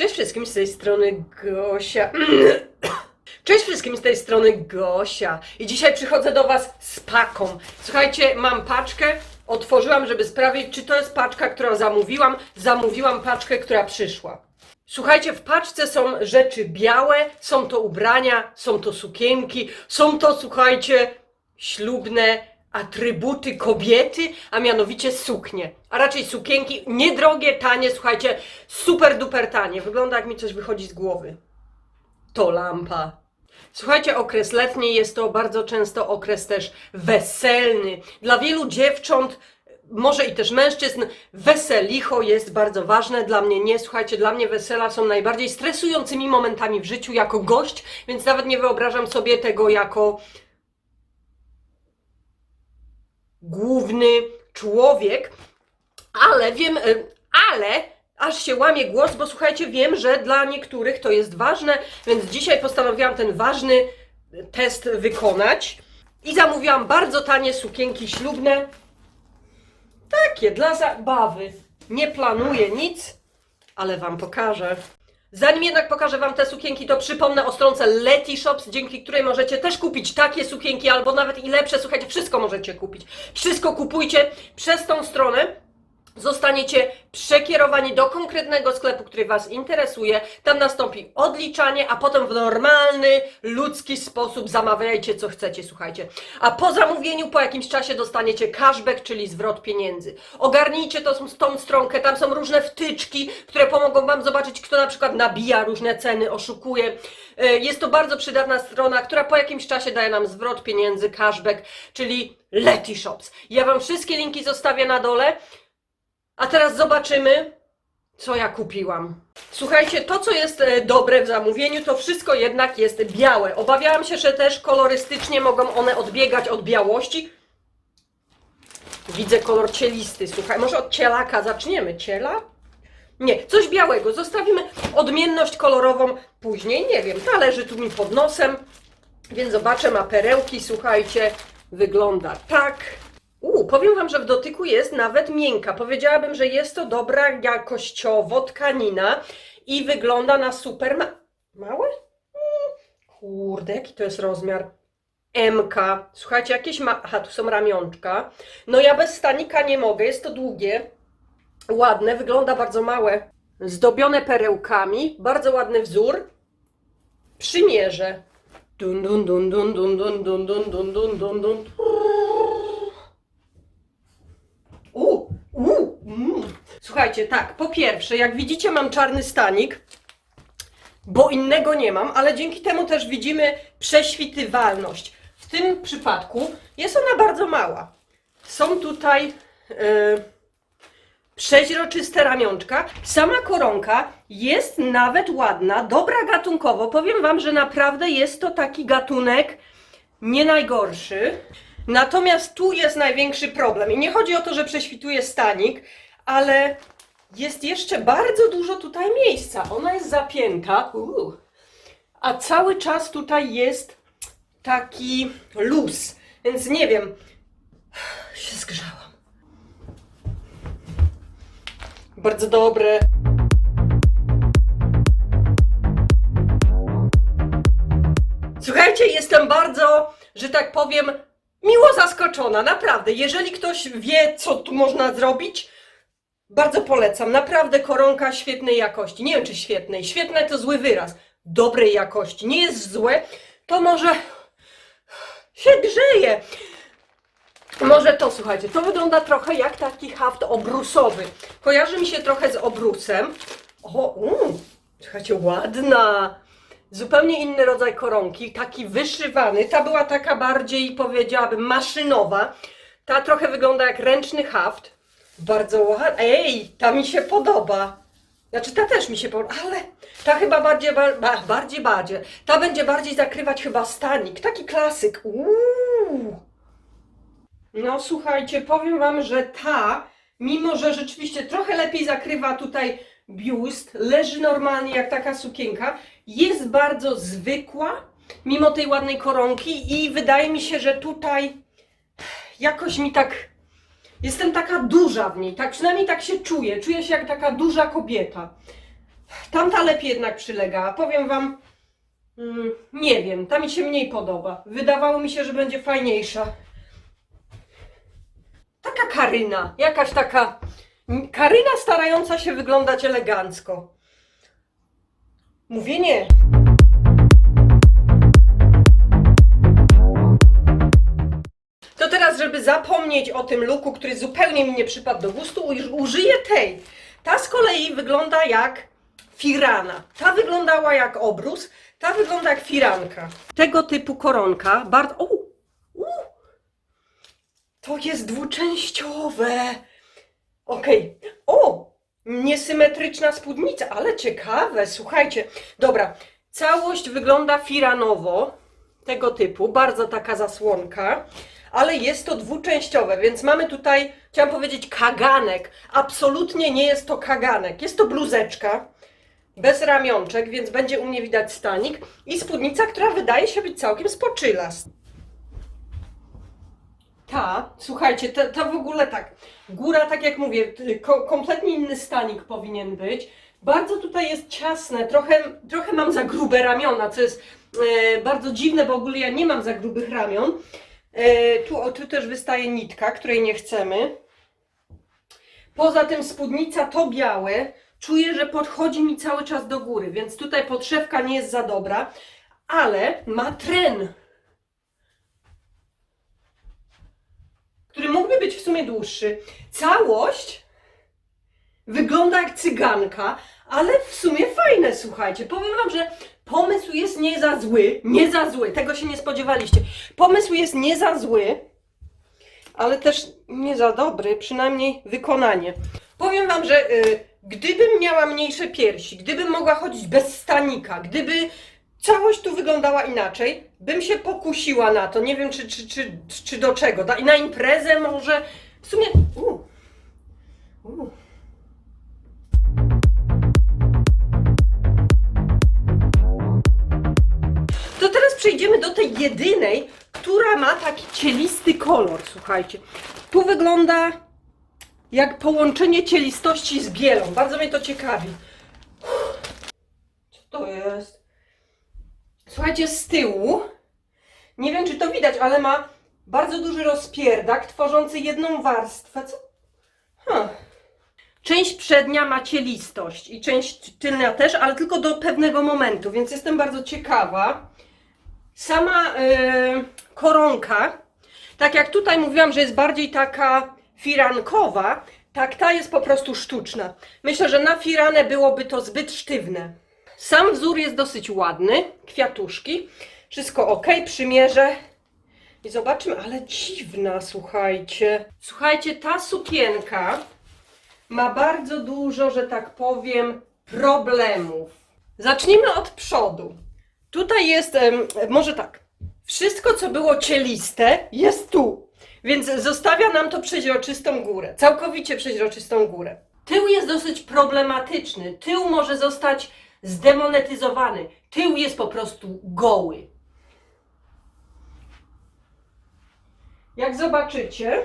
Cześć wszystkim z tej strony Gosia. Cześć wszystkim z tej strony Gosia. I dzisiaj przychodzę do Was z paką. Słuchajcie, mam paczkę. Otworzyłam, żeby sprawdzić, czy to jest paczka, którą zamówiłam. Zamówiłam paczkę, która przyszła. Słuchajcie, w paczce są rzeczy białe, są to ubrania, są to sukienki, są to, słuchajcie, ślubne atrybuty kobiety, a mianowicie suknie. A raczej sukienki, niedrogie, tanie, słuchajcie, super duper tanie. Wygląda jak mi coś wychodzi z głowy. To lampa. Słuchajcie, okres letni jest to bardzo często okres też weselny. Dla wielu dziewcząt, może i też mężczyzn, weselicho jest bardzo ważne. Dla mnie nie. Słuchajcie, dla mnie wesela są najbardziej stresującymi momentami w życiu jako gość, więc nawet nie wyobrażam sobie tego jako główny człowiek, ale wiem, e, ale aż się łamie głos, bo słuchajcie, wiem, że dla niektórych to jest ważne, więc dzisiaj postanowiłam ten ważny test wykonać i zamówiłam bardzo tanie sukienki ślubne. Takie dla zabawy. Nie planuję nic, ale Wam pokażę. Zanim jednak pokażę Wam te sukienki, to przypomnę o stronce Leti Shops, dzięki której możecie też kupić takie sukienki, albo nawet i lepsze. Słuchajcie, wszystko możecie kupić. Wszystko kupujcie przez tą stronę. Zostaniecie przekierowani do konkretnego sklepu, który Was interesuje. Tam nastąpi odliczanie, a potem w normalny, ludzki sposób zamawiajcie co chcecie, słuchajcie. A po zamówieniu, po jakimś czasie dostaniecie cashback, czyli zwrot pieniędzy. Ogarnijcie to, tą stronkę, tam są różne wtyczki, które pomogą Wam zobaczyć, kto na przykład nabija różne ceny, oszukuje. E, Jest to bardzo przydatna strona, która po jakimś czasie daje nam zwrot pieniędzy, cashback, czyli Leti Shops. Ja Wam wszystkie linki zostawię na dole. A teraz zobaczymy, co ja kupiłam. Słuchajcie, to co jest e, dobre w zamówieniu, to wszystko jednak jest białe. Obawiałam się, że też kolorystycznie mogą one odbiegać od białości. Widzę kolor cielisty, słuchaj, może od cielaka zaczniemy. Ciela? Nie, coś białego. Zostawimy odmienność kolorową później. Nie wiem, ta leży tu mi pod nosem, więc zobaczę, ma perełki, słuchajcie, wygląda tak. U, powiem Wam, że w dotyku jest nawet miękka. Powiedziałabym, że jest to dobra jakościowo tkanina i wygląda na super ma... małe? Mm, Kurde, jaki to jest rozmiar? MK. Słuchajcie, jakieś ma... Aha, tu są ramionczka. No ja bez stanika nie mogę, jest to długie, ładne, wygląda bardzo małe. Zdobione perełkami, bardzo ładny wzór. Przymierze. Dun dun dun dun dun dun dun dun dun dun dun dun. U, u, mm. Słuchajcie, tak, po pierwsze, jak widzicie, mam czarny stanik, bo innego nie mam, ale dzięki temu też widzimy prześwitywalność. W tym przypadku jest ona bardzo mała. Są tutaj e, przeźroczyste ramionczka. Sama koronka jest nawet ładna, dobra gatunkowo. Powiem Wam, że naprawdę jest to taki gatunek nie najgorszy. Natomiast tu jest największy problem. I nie chodzi o to, że prześwituje stanik, ale jest jeszcze bardzo dużo tutaj miejsca. Ona jest zapięta. Uuu. A cały czas tutaj jest taki luz. Więc nie wiem. Się zgrzałam. Bardzo dobre. Słuchajcie, jestem bardzo, że tak powiem, miło zaskoczona. Naprawdę. Jeżeli ktoś wie, co tu można zrobić, bardzo polecam. Naprawdę koronka świetnej jakości. Nie wiem, czy świetnej. Świetne to zły wyraz. Dobrej jakości. Nie jest złe. To może się grzeje. Może to, słuchajcie, to wygląda trochę jak taki haft obrusowy. Kojarzy mi się trochę z obrusem. O, mm, słuchajcie, ładna. Zupełnie inny rodzaj koronki, taki wyszywany. Ta była taka bardziej, powiedziałabym, maszynowa. Ta trochę wygląda jak ręczny haft. Bardzo ładna. Ej, ta mi się podoba. Znaczy, ta też mi się podoba, ale ta chyba bardziej, ba, ba, bardziej, bardziej. Ta będzie bardziej zakrywać chyba stanik. Taki klasyk. Uuu. No słuchajcie, powiem Wam, że ta, mimo że rzeczywiście trochę lepiej zakrywa tutaj biust, leży normalnie jak taka sukienka, jest bardzo zwykła, mimo tej ładnej koronki i wydaje mi się, że tutaj jakoś mi tak, jestem taka duża w niej, tak przynajmniej tak się czuję, czuję się jak taka duża kobieta. Tamta lepiej jednak przylegała. Powiem Wam, mm, nie wiem, ta mi się mniej podoba. Wydawało mi się, że będzie fajniejsza. Taka Karyna, jakaś taka. Karyna starająca się wyglądać elegancko. Mówię nie. Teraz, żeby zapomnieć o tym luku, który zupełnie mi nie przypadł do gustu, uż- użyję tej. Ta z kolei wygląda jak firana. Ta wyglądała jak obrus, ta wygląda jak firanka. Tego typu koronka, bardzo... O! To jest dwuczęściowe. Okej. O! Niesymetryczna spódnica, ale ciekawe, słuchajcie. Dobra, całość wygląda firanowo, tego typu, bardzo taka zasłonka, ale jest to dwuczęściowe, więc mamy tutaj, chciałam powiedzieć, kaganek. Absolutnie nie jest to kaganek. Jest to bluzeczka bez ramionczek, więc będzie u mnie widać stanik i spódnica, która wydaje się być całkiem spoczyla. Ta, słuchajcie, ta, ta w ogóle tak. Góra, tak jak mówię, ko, kompletnie inny stanik powinien być. Bardzo tutaj jest ciasne, trochę, trochę mam za grube ramiona, co jest e, bardzo dziwne, bo w ogóle ja nie mam za grubych ramion. E, tu, tu też wystaje nitka, której nie chcemy. Poza tym spódnica to białe. Czuję, że podchodzi mi cały czas do góry, więc tutaj podszewka nie jest za dobra, ale ma tren. który mógłby być w sumie dłuższy. Całość wygląda jak cyganka, ale w sumie fajne, słuchajcie. Powiem wam, że pomysł jest nie za zły, nie za zły, tego się nie spodziewaliście. Pomysł jest nie za zły, ale też nie za dobry, przynajmniej wykonanie. Powiem wam, że y, gdybym miała mniejsze piersi, gdybym mogła chodzić bez stanika, gdyby całość tu wyglądała inaczej, bym się pokusiła na to. Nie wiem, czy, czy, czy, czy do czego. Na imprezę może. W sumie. U. U. przejdziemy do tej jedynej, która ma taki cielisty kolor. Słuchajcie. Tu wygląda jak połączenie cielistości z bielą. Bardzo mnie to ciekawi. Co to jest? Słuchajcie, z tyłu, nie wiem czy to widać, ale ma bardzo duży rozpierdak tworzący jedną warstwę. Co? Huh. Część przednia ma cielistość i część tylna też, ale tylko do pewnego momentu, więc jestem bardzo ciekawa. Sama yy, koronka, tak jak tutaj mówiłam, że jest bardziej taka firankowa, tak ta jest po prostu sztuczna. Myślę, że na firanę byłoby to zbyt sztywne. Sam wzór jest dosyć ładny, kwiatuszki, wszystko ok, przymierzę i zobaczymy, ale dziwna, słuchajcie. Słuchajcie, ta sukienka ma bardzo dużo, że tak powiem, problemów. Zacznijmy od przodu. Tutaj jest, może tak, wszystko co było cieliste jest tu, więc zostawia nam to przeźroczystą górę, całkowicie przeźroczystą górę. Tył jest dosyć problematyczny, tył może zostać zdemonetyzowany, tył jest po prostu goły. Jak zobaczycie,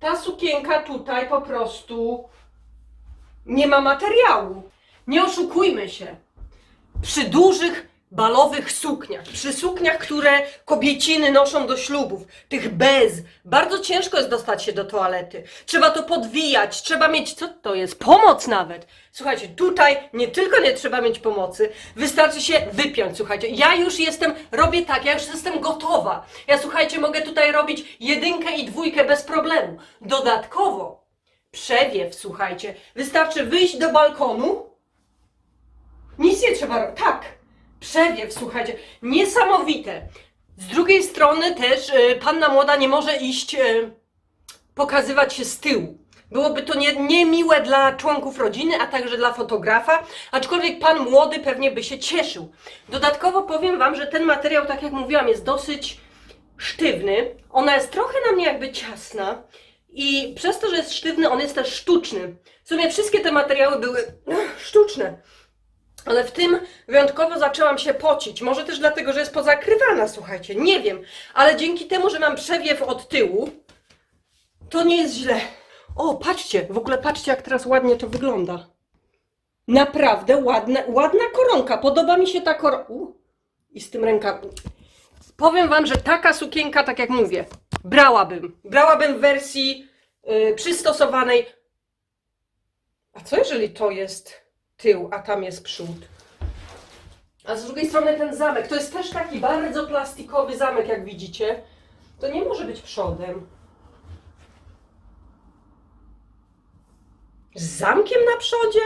ta sukienka tutaj po prostu nie ma materiału. Nie oszukujmy się. Przy dużych balowych sukniach, przy sukniach, które kobieciny noszą do ślubów, tych bez, bardzo ciężko jest dostać się do toalety. Trzeba to podwijać, trzeba mieć, co to jest, pomoc nawet. Słuchajcie, tutaj nie tylko nie trzeba mieć pomocy, wystarczy się wypiąć, słuchajcie. Ja już jestem, robię tak, ja już jestem gotowa. Ja, słuchajcie, mogę tutaj robić jedynkę i dwójkę bez problemu. Dodatkowo, przewiew, słuchajcie, wystarczy wyjść do balkonu, nic nie trzeba robić. Tak, przewiew, słuchajcie, niesamowite. Z drugiej strony też y, panna młoda nie może iść y, pokazywać się z tyłu. Byłoby to nie- niemiłe dla członków rodziny, a także dla fotografa, aczkolwiek pan młody pewnie by się cieszył. Dodatkowo powiem Wam, że ten materiał, tak jak mówiłam, jest dosyć sztywny. Ona jest trochę na mnie jakby ciasna i przez to, że jest sztywny, on jest też sztuczny. W sumie wszystkie te materiały były ech, sztuczne. Ale w tym wyjątkowo zaczęłam się pocić. Może też dlatego, że jest pozakrywana, słuchajcie. Nie wiem. Ale dzięki temu, że mam przewiew od tyłu, to nie jest źle. O, patrzcie, w ogóle patrzcie, jak teraz ładnie to wygląda. Naprawdę ładna, ładna koronka. Podoba mi się ta koronka. I z tym rękawem. Powiem Wam, że taka sukienka, tak jak mówię, brałabym. Brałabym w wersji y, przystosowanej. A co jeżeli to jest tył, a tam jest przód? A z drugiej strony ten zamek, to jest też taki bardzo plastikowy zamek, jak widzicie. To nie może być przodem. Z zamkiem na przodzie?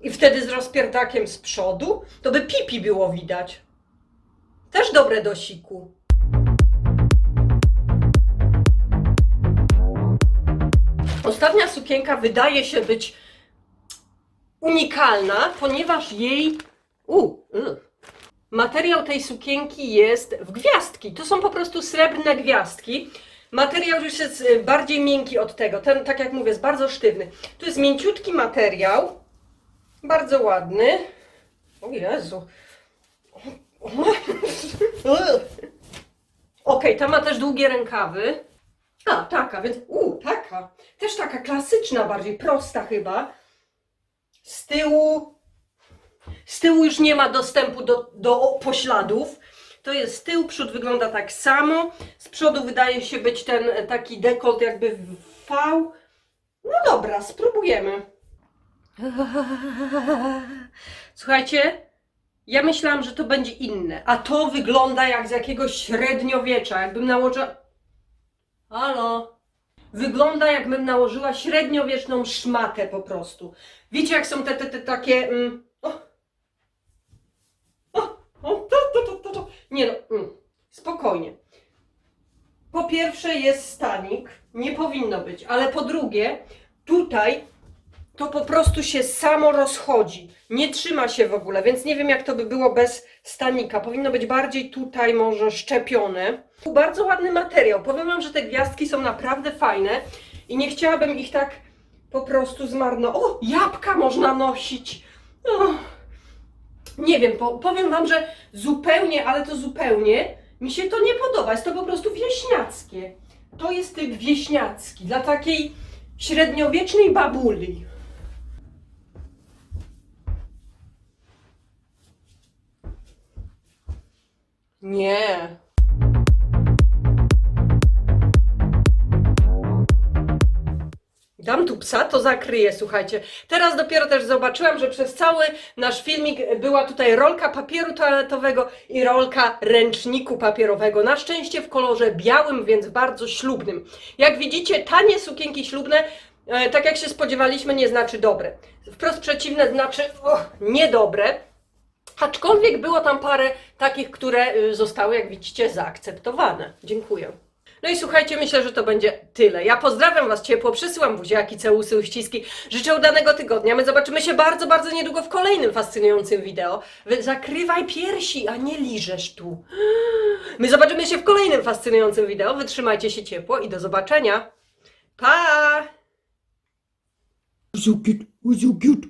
I wtedy z rozpierdakiem z przodu? To by pipi było widać. Też dobre do siku. Ostatnia sukienka wydaje się być unikalna, ponieważ jej. U, y. Materiał tej sukienki jest w gwiazdki. To są po prostu srebrne gwiazdki. Materiał już jest y, bardziej miękki od tego. Ten, tak jak mówię, jest bardzo sztywny. Tu jest mięciutki materiał. Bardzo ładny. O Jezu. Okej, ta ma też długie rękawy. A, taka, więc. U, taka. Też taka klasyczna, bardziej prosta chyba. Z tyłu. Z tyłu już nie ma dostępu do, do pośladów. To jest tył, przód wygląda tak samo. Z przodu wydaje się być ten e, taki dekolt jakby V. No dobra, spróbujemy. Słuchajcie, ja myślałam, że to będzie inne, a to wygląda jak z jakiegoś średniowiecza, jakbym nałożyła... Halo? Wygląda jakbym nałożyła średniowieczną szmatę po prostu. Wiecie jak są te, te, te takie... Mm, o, o, to, to, to, to, to. Nie no, mm, spokojnie. Po pierwsze jest stanik, nie powinno być, ale po drugie, tutaj to po prostu się samo rozchodzi. Nie trzyma się w ogóle, więc nie wiem jak to by było bez stanika. Powinno być bardziej tutaj może szczepione. Bardzo ładny materiał. Powiem Wam, że te gwiazdki są naprawdę fajne i nie chciałabym ich tak po prostu zmarnować. O, jabłka można nosić. O. Nie wiem, po, powiem Wam, że zupełnie, ale to zupełnie mi się to nie podoba. Jest to po prostu wieśniackie. To jest typ wieśniacki dla takiej średniowiecznej babuli. Nie. Dam tu psa, to zakryję, słuchajcie. Teraz dopiero też zobaczyłam, że przez cały nasz filmik była tutaj rolka papieru toaletowego i rolka ręczniku papierowego. Na szczęście w kolorze białym, więc bardzo ślubnym. Jak widzicie, tanie sukienki ślubne, e, tak jak się spodziewaliśmy, nie znaczy dobre. Wprost przeciwne znaczy o, niedobre. Aczkolwiek było tam parę takich, które y, zostały, jak widzicie, zaakceptowane. Dziękuję. No i słuchajcie, myślę, że to będzie tyle. Ja pozdrawiam Was ciepło, przysyłam buziaki, całusy, uściski. Życzę udanego tygodnia. My zobaczymy się bardzo, bardzo niedługo w kolejnym fascynującym wideo. Wy zakrywaj piersi, a nie liżesz tu. My zobaczymy się w kolejnym fascynującym wideo. Wytrzymajcie się ciepło i do zobaczenia. Pa! so cute, so cute.